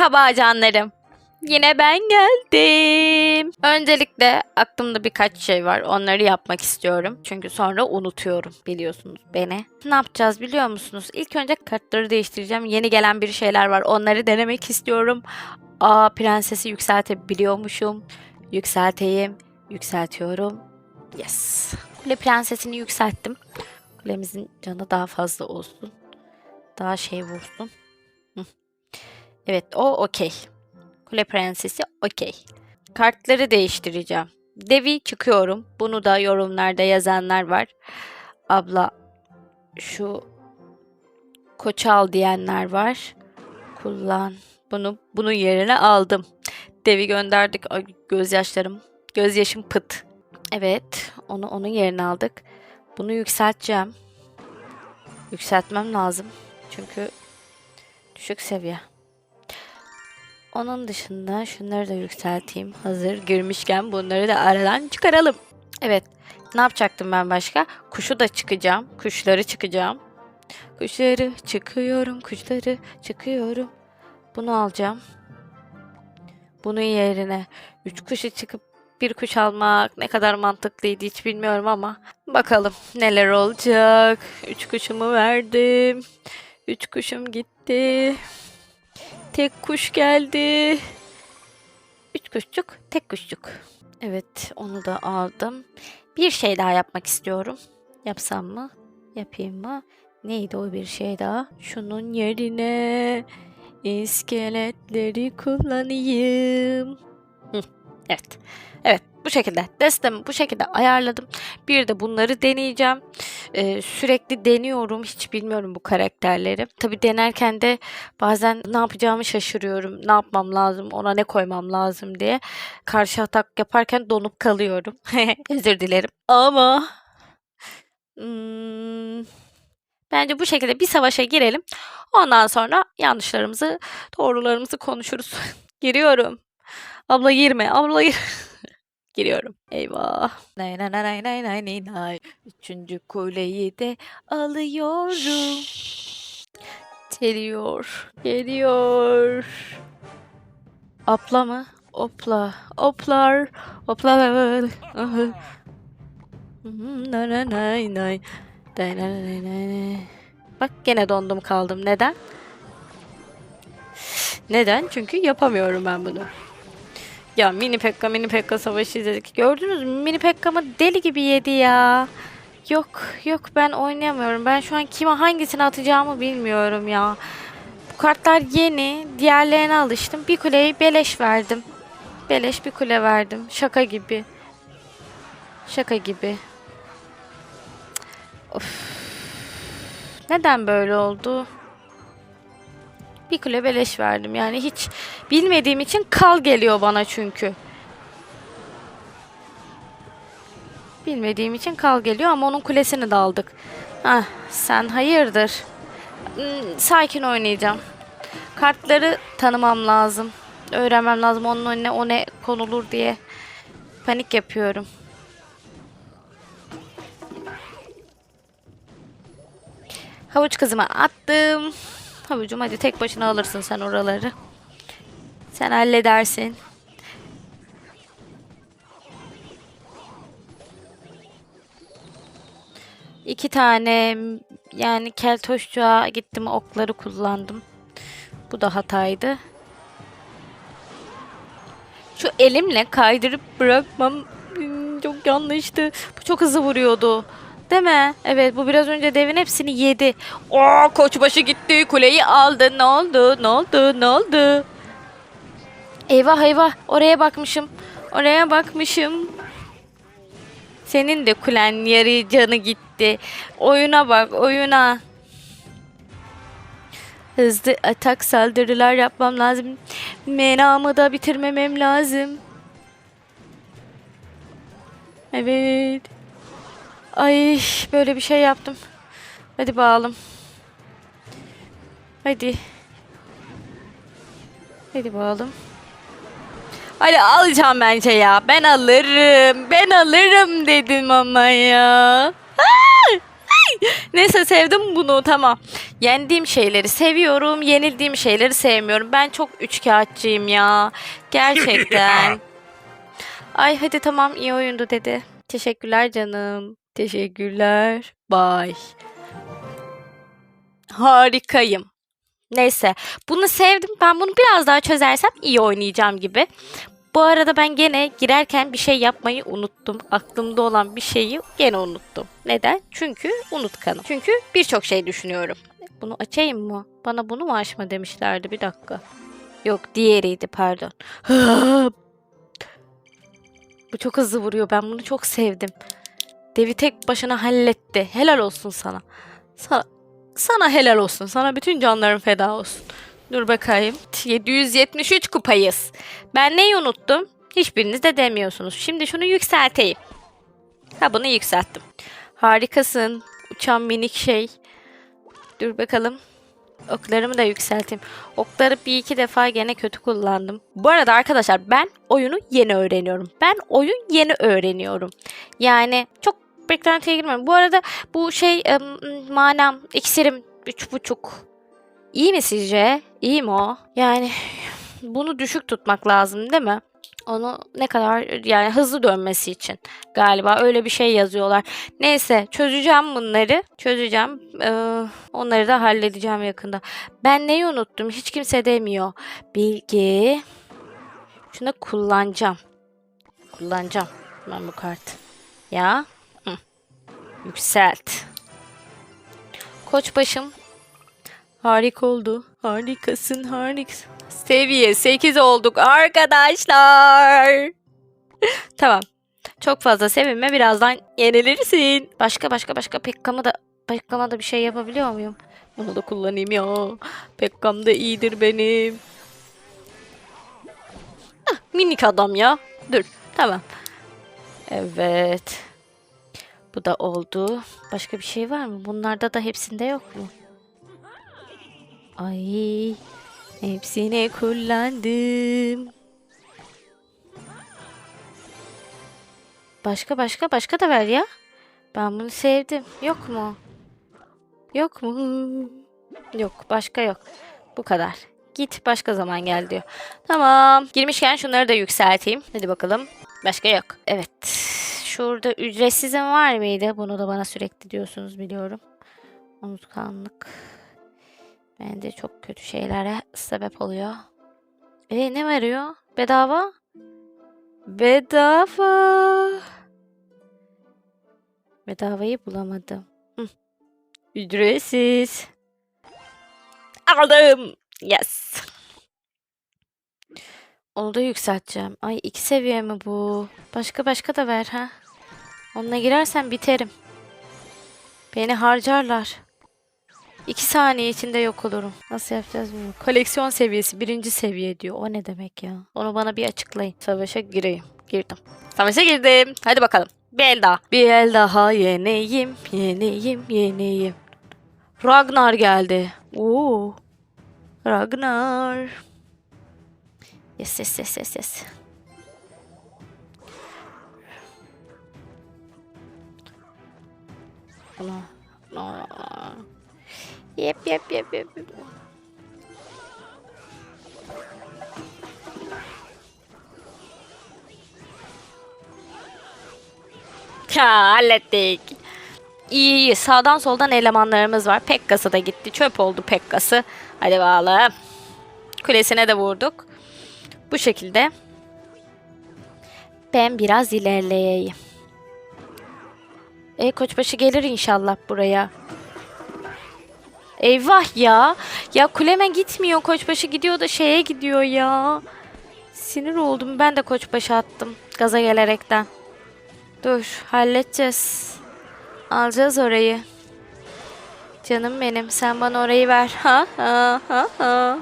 Merhaba canlarım. Yine ben geldim. Öncelikle aklımda birkaç şey var. Onları yapmak istiyorum. Çünkü sonra unutuyorum biliyorsunuz beni. Ne yapacağız biliyor musunuz? İlk önce kartları değiştireceğim. Yeni gelen bir şeyler var. Onları denemek istiyorum. Aa prensesi yükseltebiliyormuşum. Yükselteyim. Yükseltiyorum. Yes. Kule prensesini yükselttim. Kulemizin canı daha fazla olsun. Daha şey vursun. Evet o okey. Kule prensesi okey. Kartları değiştireceğim. Devi çıkıyorum. Bunu da yorumlarda yazanlar var. Abla şu koçu al diyenler var. Kullan. Bunu bunun yerine aldım. Devi gönderdik. Ay, gözyaşlarım. Gözyaşım pıt. Evet. Onu onun yerine aldık. Bunu yükselteceğim. Yükseltmem lazım. Çünkü düşük seviye. Onun dışında şunları da yükselteyim. Hazır girmişken bunları da aradan çıkaralım. Evet. Ne yapacaktım ben başka? Kuşu da çıkacağım. Kuşları çıkacağım. Kuşları çıkıyorum. Kuşları çıkıyorum. Bunu alacağım. Bunun yerine üç kuşu çıkıp bir kuş almak ne kadar mantıklıydı hiç bilmiyorum ama bakalım neler olacak. Üç kuşumu verdim. Üç kuşum gitti. Tek kuş geldi. Üç kuşçuk, tek kuşçuk. Evet, onu da aldım. Bir şey daha yapmak istiyorum. Yapsam mı? Yapayım mı? Neydi o bir şey daha? Şunun yerine iskeletleri kullanayım. Hı, evet. Evet, bu şekilde. Destemi bu şekilde ayarladım. Bir de bunları deneyeceğim. Ee, sürekli deniyorum. Hiç bilmiyorum bu karakterleri. Tabii denerken de bazen ne yapacağımı şaşırıyorum. Ne yapmam lazım, ona ne koymam lazım diye. Karşı atak yaparken donup kalıyorum. Özür dilerim. Ama hmm, bence bu şekilde bir savaşa girelim. Ondan sonra yanlışlarımızı, doğrularımızı konuşuruz. Giriyorum. Abla girme, abla gir. Giriyorum. Eyvah. Nay nay nay nay nay nay nay. Üçüncü kuleyi de alıyorum. Geliyor. Geliyor. Apla mı? Opla. Oplar. Oplar. Nay nay nay nay. Nay nay nay nay. Bak gene dondum kaldım. Neden? Neden? Çünkü yapamıyorum ben bunu. Ya mini Pekka mini Pekka savaşı izledik. Gördünüz mü? Mini Pekka'mı deli gibi yedi ya. Yok yok ben oynayamıyorum. Ben şu an kime hangisini atacağımı bilmiyorum ya. Bu kartlar yeni. Diğerlerine alıştım. Bir kuleyi beleş verdim. Beleş bir kule verdim. Şaka gibi. Şaka gibi. Of. Neden böyle oldu? Bir kule beleş verdim. Yani hiç bilmediğim için kal geliyor bana çünkü. Bilmediğim için kal geliyor ama onun kulesini de aldık. Hah, sen hayırdır? Hmm, Sakin oynayacağım. Kartları tanımam lazım. Öğrenmem lazım onun önüne o ne konulur diye. Panik yapıyorum. Havuç kızıma attım. Havucum hadi tek başına alırsın sen oraları. Sen halledersin. İki tane yani keltoşçuğa gittim okları kullandım. Bu da hataydı. Şu elimle kaydırıp bırakmam çok yanlıştı. Bu çok hızlı vuruyordu. Değil mi? Evet bu biraz önce devin hepsini yedi. Oo koçbaşı gitti kuleyi aldı. Ne oldu? Ne oldu? Ne oldu? Eyvah eyvah oraya bakmışım. Oraya bakmışım. Senin de kulen yarı canı gitti. Oyuna bak oyuna. Hızlı atak saldırılar yapmam lazım. Menamı da bitirmemem lazım. Evet. Ay böyle bir şey yaptım. Hadi bağalım. Hadi. Hadi bağalım. Hadi alacağım bence ya. Ben alırım. Ben alırım dedim ama ya. Neyse sevdim bunu tamam. Yendiğim şeyleri seviyorum, yenildiğim şeyleri sevmiyorum. Ben çok üçkağıtçıyım ya. Gerçekten. Ay hadi tamam iyi oyundu dedi. Teşekkürler canım. Teşekkürler. Bye. Harikayım. Neyse bunu sevdim. Ben bunu biraz daha çözersem iyi oynayacağım gibi. Bu arada ben gene girerken bir şey yapmayı unuttum. Aklımda olan bir şeyi gene unuttum. Neden? Çünkü unutkanım. Çünkü birçok şey düşünüyorum. Bunu açayım mı? Bana bunu mu açma demişlerdi bir dakika. Yok diğeriydi pardon. Bu çok hızlı vuruyor. Ben bunu çok sevdim. Devi tek başına halletti. Helal olsun sana. Sana, sana helal olsun. Sana bütün canlarım feda olsun. Dur bakayım. 773 kupayız. Ben neyi unuttum? Hiçbiriniz de demiyorsunuz. Şimdi şunu yükselteyim. Ha bunu yükselttim. Harikasın. Uçan minik şey. Dur bakalım. Oklarımı da yükselteyim. Okları bir iki defa gene kötü kullandım. Bu arada arkadaşlar ben oyunu yeni öğreniyorum. Ben oyun yeni öğreniyorum. Yani çok beklentiye girmiyorum. Bu arada bu şey ım, manam iksirim üç buçuk. İyi mi sizce? İyi mi o? Yani bunu düşük tutmak lazım değil mi? Onu ne kadar yani hızlı dönmesi için galiba öyle bir şey yazıyorlar. Neyse çözeceğim bunları. Çözeceğim. Ee, onları da halledeceğim yakında. Ben neyi unuttum? Hiç kimse demiyor. Bilgi. Şunu kullanacağım. Kullanacağım ben bu kartı. Ya. Yükselt. Koçbaşım. Harika oldu. Harikasın harikasın. Seviye 8 olduk arkadaşlar. tamam. Çok fazla sevinme birazdan yenilirsin. Başka başka başka Pekka'mı da Pekka'ma da bir şey yapabiliyor muyum? Onu da kullanayım ya. Pekka'm da iyidir benim. Ah, minik adam ya. Dur tamam. Evet. Bu da oldu. Başka bir şey var mı? Bunlarda da hepsinde yok mu? Ay. Hepsini kullandım. Başka başka başka da ver ya. Ben bunu sevdim. Yok mu? Yok mu? Yok başka yok. Bu kadar. Git başka zaman gel diyor. Tamam. Girmişken şunları da yükselteyim. Hadi bakalım. Başka yok. Evet. Şurada ücretsizim var mıydı? Bunu da bana sürekli diyorsunuz biliyorum. Unutkanlık. Bence çok kötü şeylere sebep oluyor. E ne veriyor? Bedava? Bedava. Bedavayı bulamadım. Hı. Ücretsiz. Aldım. Yes. Onu da yükselteceğim. Ay iki seviye mi bu? Başka başka da ver ha. Onunla girersen biterim. Beni harcarlar. İki saniye içinde yok olurum. Nasıl yapacağız bilmiyorum. Koleksiyon seviyesi birinci seviye diyor. O ne demek ya? Onu bana bir açıklayın. Savaşa gireyim. Girdim. Savaşa girdim. Hadi bakalım. Bir el daha. Bir el daha yeneyim. Yeneyim. Yeneyim. Ragnar geldi. Oo. Ragnar. Yes yes yes yes yes. Bunu. No. Yep yep yep yep. yep. Ha hallettik. İyi iyi. Sağdan soldan elemanlarımız var. Pekkası da gitti. Çöp oldu Pekkası. Hadi bakalım. Kulesine de vurduk. Bu şekilde. Ben biraz ilerleyeyim. E koçbaşı gelir inşallah buraya. Eyvah ya. Ya kuleme gitmiyor. Koçbaşı gidiyor da şeye gidiyor ya. Sinir oldum. Ben de koçbaşı attım. Gaza gelerekten. Dur. Halledeceğiz. Alacağız orayı. Canım benim. Sen bana orayı ver. Ha ha ha ha.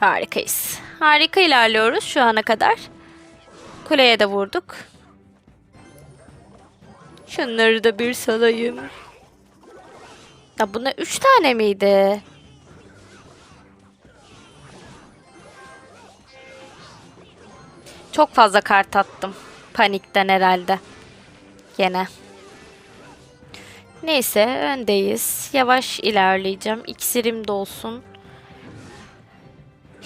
Harikayız. Harika ilerliyoruz şu ana kadar. Kuleye de vurduk. Şunları da bir salayım. Ya buna üç tane miydi? Çok fazla kart attım. Panikten herhalde. Gene. Neyse öndeyiz. Yavaş ilerleyeceğim. İksirim de olsun.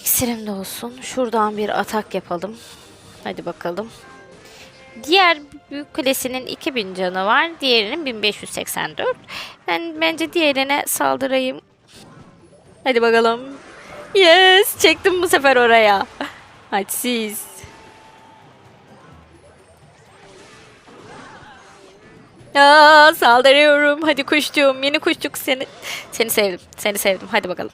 İksirim de olsun. Şuradan bir atak yapalım. Hadi bakalım. Diğer büyük kulesinin 2000 canı var. Diğerinin 1584. Ben bence diğerine saldırayım. Hadi bakalım. Yes! Çektim bu sefer oraya. Hadi siz. Aa, saldırıyorum. Hadi kuşçuğum. Yeni kuşçuk seni. Seni sevdim. Seni sevdim. Hadi bakalım.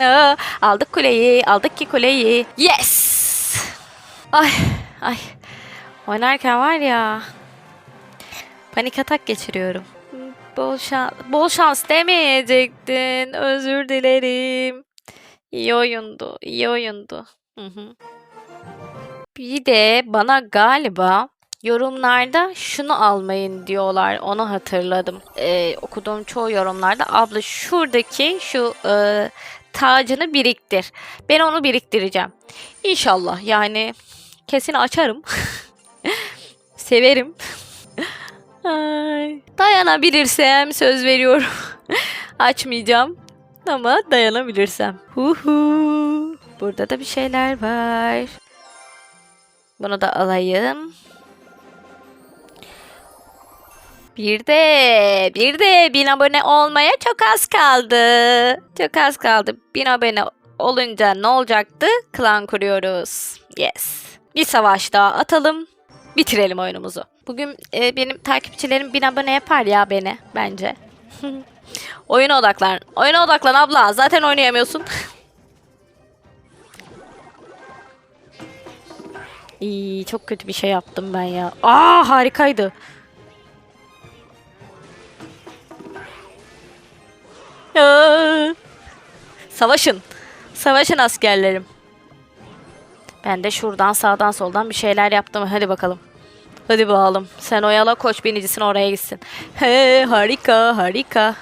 Aa, aldık kuleyi. Aldık ki kuleyi. Yes! Ay ay. Oynarken var ya. Panik atak geçiriyorum. Bol şans, bol şans demeyecektin. Özür dilerim. İyi oyundu. iyi oyundu. Hı hı. Bir de bana galiba yorumlarda şunu almayın diyorlar. Onu hatırladım. Ee, okuduğum çoğu yorumlarda abla şuradaki şu e, tacını biriktir. Ben onu biriktireceğim. İnşallah yani kesin açarım. Severim. Ay, dayanabilirsem söz veriyorum. Açmayacağım ama dayanabilirsem. Huhu. Burada da bir şeyler var. Bunu da alayım. Bir de, bir de bin abone olmaya çok az kaldı. Çok az kaldı. Bin abone olunca ne olacaktı? Klan kuruyoruz. Yes. Bir savaş daha atalım. Bitirelim oyunumuzu. Bugün e, benim takipçilerim bin abone yapar ya beni bence. Oyuna odaklan. Oyuna odaklan abla. Zaten oynayamıyorsun. İyi, çok kötü bir şey yaptım ben ya. Aa harikaydı. Savaşın. Savaşın askerlerim. Ben de şuradan sağdan soldan bir şeyler yaptım. Hadi bakalım. Hadi bakalım. Sen oyala koç binicisin oraya gitsin. He harika harika.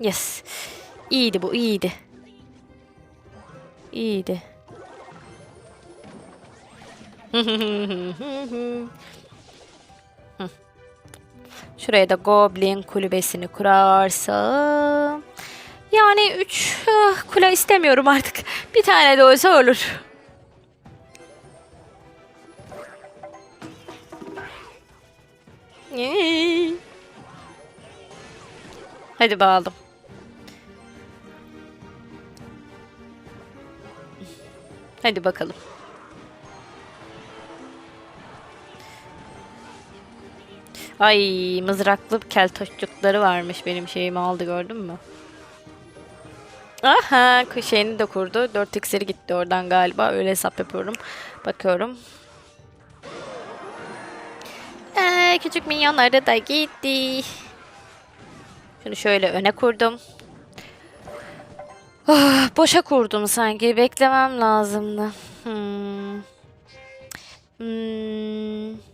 Yes. İyiydi bu iyiydi. İyiydi. Şuraya da Goblin kulübesini kurarsam. Yani 3 kule istemiyorum artık. Bir tane de olsa olur. Hadi bakalım. Hadi bakalım. Ay mızraklı keltoşçukları varmış benim şeyimi aldı gördün mü? Aha şeyini de kurdu. 4 iksiri gitti oradan galiba. Öyle hesap yapıyorum. Bakıyorum. Ee, küçük minyonları da gitti. Şunu şöyle öne kurdum. Oh, boşa kurdum sanki. Beklemem lazımdı. Hmm. Hmm.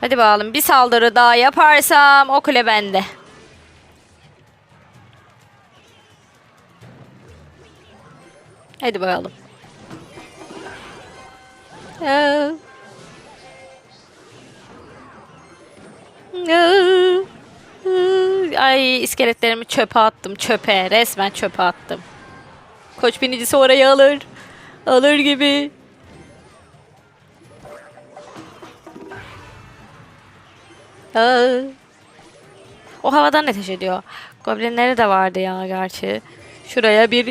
Hadi bakalım bir saldırı daha yaparsam o kule bende. Hadi bakalım. Aa. Aa. Ay iskeletlerimi çöpe attım çöpe resmen çöpe attım. Koç binicisi orayı alır. Alır gibi. O havadan ateş ediyor. Goblinleri de vardı ya gerçi. Şuraya bir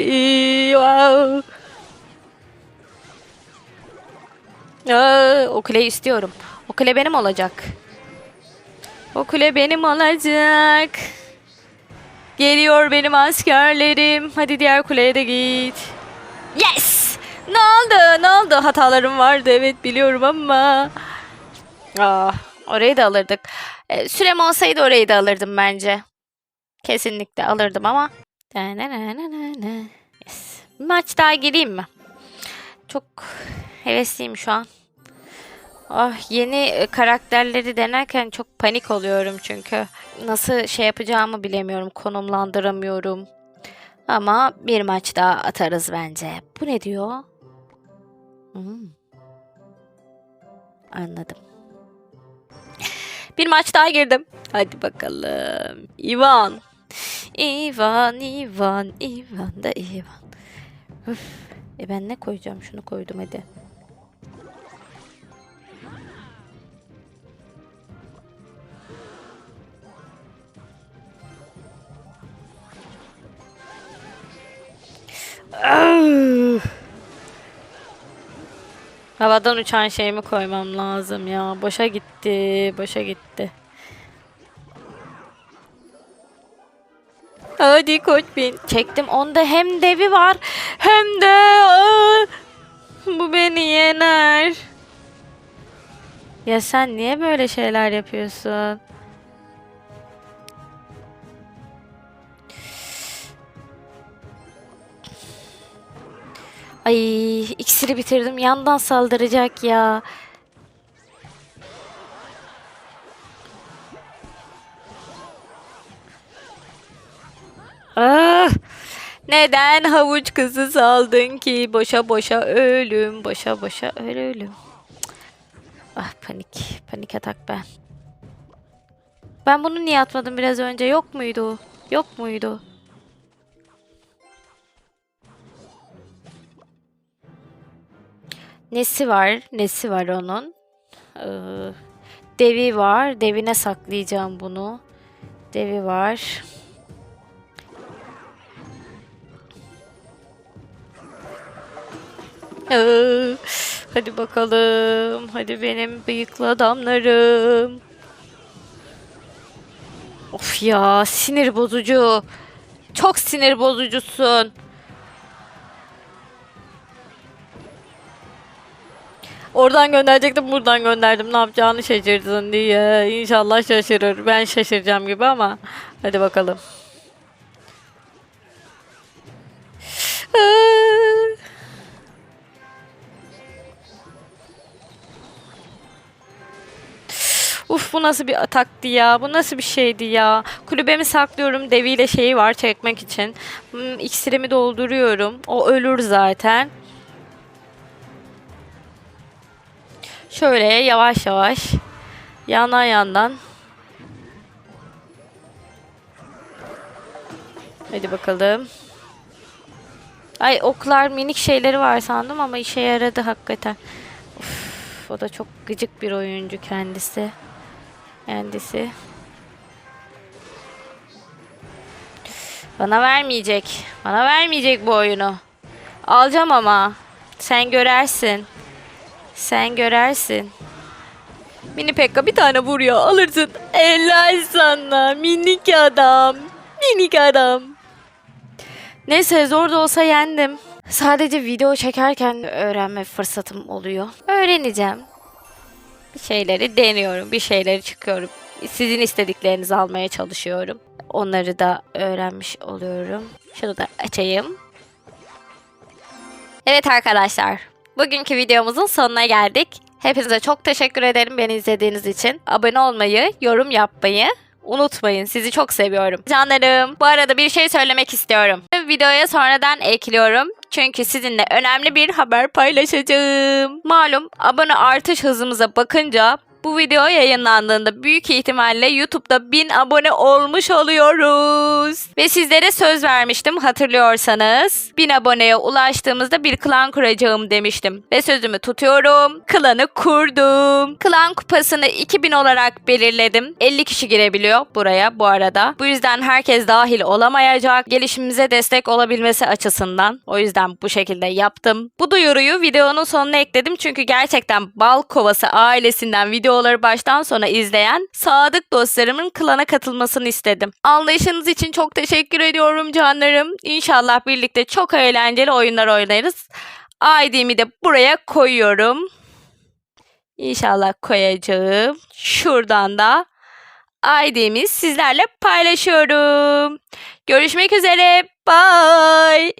o kuleyi istiyorum. O kule benim olacak. O kule benim olacak. Geliyor benim askerlerim. Hadi diğer kuleye de git. Yes! Ne oldu? Ne oldu? Hatalarım vardı evet biliyorum ama. Ah, orayı da alırdık. Ee, sürem olsaydı orayı da alırdım bence. Kesinlikle alırdım ama. Yes. Bir maç daha gireyim mi? Çok hevesliyim şu an. Ah yeni e, karakterleri denerken çok panik oluyorum çünkü. Nasıl şey yapacağımı bilemiyorum, konumlandıramıyorum. Ama bir maç daha atarız bence. Bu ne diyor? Hmm. Anladım. Bir maç daha girdim. Hadi bakalım. Ivan. Ivan, Ivan, Ivan da Ivan. Üf. E ben ne koyacağım? Şunu koydum hadi. Ah! Havadan uçan şeyimi koymam lazım ya. Boşa gitti, boşa gitti. Hadi koç bin. Çektim. Onda hem devi var hem de bu beni yener. Ya sen niye böyle şeyler yapıyorsun? Ay iksiri bitirdim. Yandan saldıracak ya. Ah! Neden havuç kızı saldın ki? Boşa boşa ölüm, boşa boşa ölüm. Ah panik, panik atak ben. Ben bunu niye atmadım biraz önce? Yok muydu? Yok muydu? Nesi var? Nesi var onun? Ee, devi var. Devine saklayacağım bunu. Devi var. Ee, hadi bakalım. Hadi benim bıyıklı adamlarım. Of ya sinir bozucu. Çok sinir bozucusun. Oradan gönderecektim buradan gönderdim. Ne yapacağını şaşırdın diye. İnşallah şaşırır. Ben şaşıracağım gibi ama. Hadi bakalım. Uf bu nasıl bir ataktı ya? Bu nasıl bir şeydi ya? Kulübemi saklıyorum. Deviyle şeyi var çekmek için. Hmm, iksirimi dolduruyorum. O ölür zaten. Şöyle yavaş yavaş yandan yandan. Hadi bakalım. Ay oklar minik şeyleri var sandım ama işe yaradı hakikaten. Uf, o da çok gıcık bir oyuncu kendisi. Kendisi. Bana vermeyecek. Bana vermeyecek bu oyunu. Alacağım ama. Sen görersin. Sen görersin. Mini Pekka bir tane vur alırsın. Helal sana minik adam. Minik adam. Neyse zor da olsa yendim. Sadece video çekerken öğrenme fırsatım oluyor. Öğreneceğim. Bir şeyleri deniyorum, bir şeyleri çıkıyorum. Sizin istediklerinizi almaya çalışıyorum. Onları da öğrenmiş oluyorum. Şunu da açayım. Evet arkadaşlar, bugünkü videomuzun sonuna geldik. Hepinize çok teşekkür ederim beni izlediğiniz için. Abone olmayı, yorum yapmayı unutmayın. Sizi çok seviyorum. Canlarım, bu arada bir şey söylemek istiyorum. Videoya sonradan ekliyorum. Çünkü sizinle önemli bir haber paylaşacağım. Malum abone artış hızımıza bakınca bu video yayınlandığında büyük ihtimalle YouTube'da 1000 abone olmuş oluyoruz. Ve sizlere söz vermiştim hatırlıyorsanız. 1000 aboneye ulaştığımızda bir klan kuracağım demiştim. Ve sözümü tutuyorum. Klanı kurdum. Klan kupasını 2000 olarak belirledim. 50 kişi girebiliyor buraya bu arada. Bu yüzden herkes dahil olamayacak. Gelişimimize destek olabilmesi açısından. O yüzden bu şekilde yaptım. Bu duyuruyu videonun sonuna ekledim. Çünkü gerçekten Bal Kovası ailesinden videoları baştan sona izleyen sadık dostlarımın klana katılmasını istedim. Anlayışınız için çok teşekkür ediyorum canlarım. İnşallah birlikte çok eğlenceli oyunlar oynarız. ID'mi de buraya koyuyorum. İnşallah koyacağım. Şuradan da ID'mi sizlerle paylaşıyorum. Görüşmek üzere. Bye.